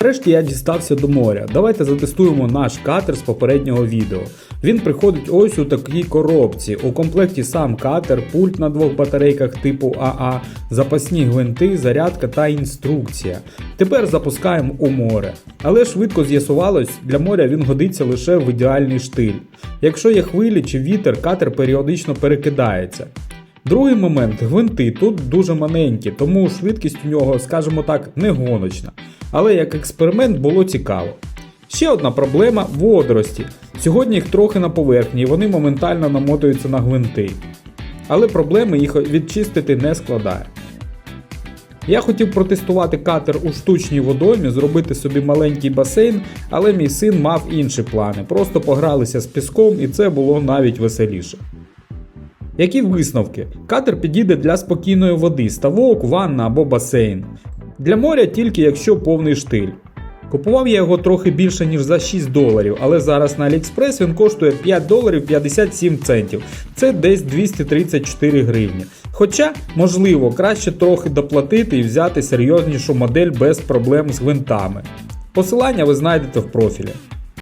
Нарешті я дістався до моря. Давайте затестуємо наш катер з попереднього відео. Він приходить ось у такій коробці. У комплекті сам катер, пульт на двох батарейках типу АА, запасні гвинти, зарядка та інструкція. Тепер запускаємо у море. Але швидко з'ясувалось, для моря він годиться лише в ідеальний штиль. Якщо є хвилі чи вітер, катер періодично перекидається. Другий момент гвинти тут дуже маленькі, тому швидкість у нього, скажімо так, не гоночна. Але як експеримент було цікаво. Ще одна проблема водорості. Сьогодні їх трохи на поверхні, і вони моментально намотуються на гвинти. Але проблеми їх відчистити не складає. Я хотів протестувати катер у штучній водоймі, зробити собі маленький басейн, але мій син мав інші плани. Просто погралися з піском, і це було навіть веселіше. Які висновки? Катер підійде для спокійної води, ставок, ванна або басейн. Для моря тільки якщо повний штиль. Купував я його трохи більше ніж за 6 доларів, але зараз на AliExpress він коштує 5 доларів 57 центів. Це десь 234 гривні. Хоча, можливо, краще трохи доплатити і взяти серйознішу модель без проблем з гвинтами. Посилання ви знайдете в профілі.